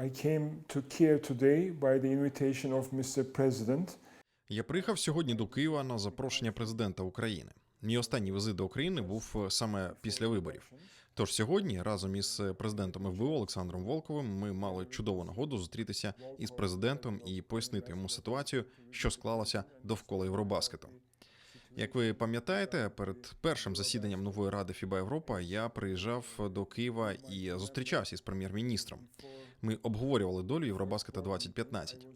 I came to Kiev today by the invitation of Mr. President. Я приїхав сьогодні до Києва на запрошення президента України. Мій останній візит до України був е, саме після виборів. Тож сьогодні, разом із президентом ФБУ Олександром Волковим, ми мали чудову нагоду зустрітися із президентом і пояснити йому ситуацію, що склалася довкола Євробаскету. Як ви пам'ятаєте, перед першим засіданням нової ради ФІБА Європа я приїжджав до Києва і зустрічався із прем'єр-міністром. Ми обговорювали долю Євробаскета 2015.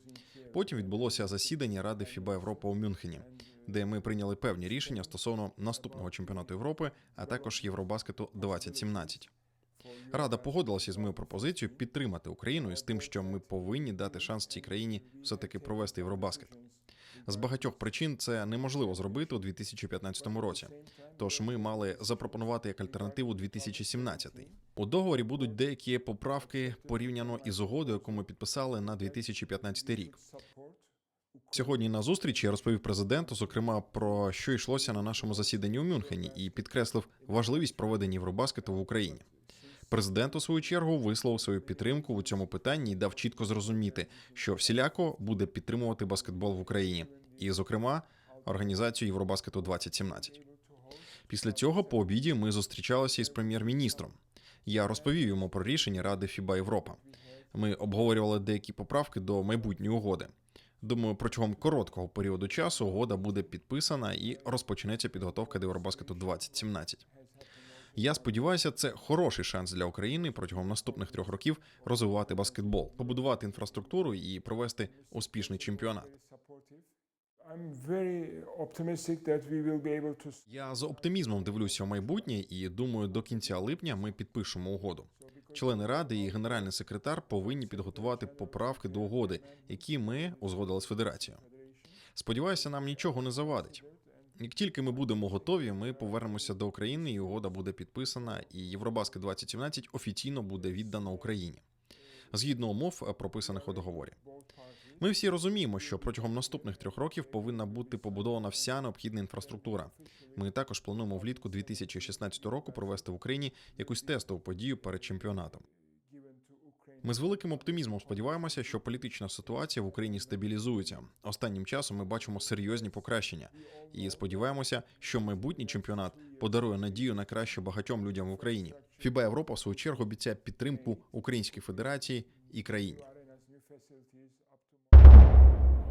Потім відбулося засідання Ради ФІБА Європа у Мюнхені, де ми прийняли певні рішення стосовно наступного чемпіонату Європи, а також Євробаскету 2017. Рада погодилася з моєю пропозицією підтримати Україну із тим, що ми повинні дати шанс цій країні все-таки провести Євробаскет. З багатьох причин це неможливо зробити у 2015 році. Тож ми мали запропонувати як альтернативу 2017. У договорі будуть деякі поправки порівняно із угодою, яку ми підписали на 2015 рік. Сьогодні на зустрічі я розповів президенту, зокрема про що йшлося на нашому засіданні у Мюнхені, і підкреслив важливість проведення Євробаскету в Україні. Президент у свою чергу висловив свою підтримку у цьому питанні і дав чітко зрозуміти, що всіляко буде підтримувати баскетбол в Україні, і, зокрема, організацію Євробаскету 2017. Після цього по обіді ми зустрічалися із прем'єр-міністром. Я розповів йому про рішення Ради ФІБА Європа. Ми обговорювали деякі поправки до майбутньої угоди. Думаю, протягом короткого періоду часу угода буде підписана і розпочнеться підготовка до Євробаскету 2017. Я сподіваюся, це хороший шанс для України протягом наступних трьох років розвивати баскетбол, побудувати інфраструктуру і провести успішний чемпіонат. Я з оптимізмом дивлюся в майбутнє і думаю, до кінця липня ми підпишемо угоду. Члени ради і генеральний секретар повинні підготувати поправки до угоди, які ми узгодили з федерацією. Сподіваюся, нам нічого не завадить. Як тільки ми будемо готові, ми повернемося до України, і угода буде підписана, і Євробаскет 2017 офіційно буде віддано Україні згідно умов, е, прописаних у договорі. Ми всі розуміємо, що протягом наступних трьох років повинна бути побудована вся необхідна інфраструктура. Ми також плануємо влітку 2016 року провести в Україні якусь тестову подію перед чемпіонатом. Ми з великим оптимізмом сподіваємося, що політична ситуація в Україні стабілізується. Останнім часом ми бачимо серйозні покращення і сподіваємося, що майбутній чемпіонат подарує надію на краще багатьом людям в Україні. ФІБА Європа в свою чергу обіцяє підтримку Української Федерації і країні. facilities up to.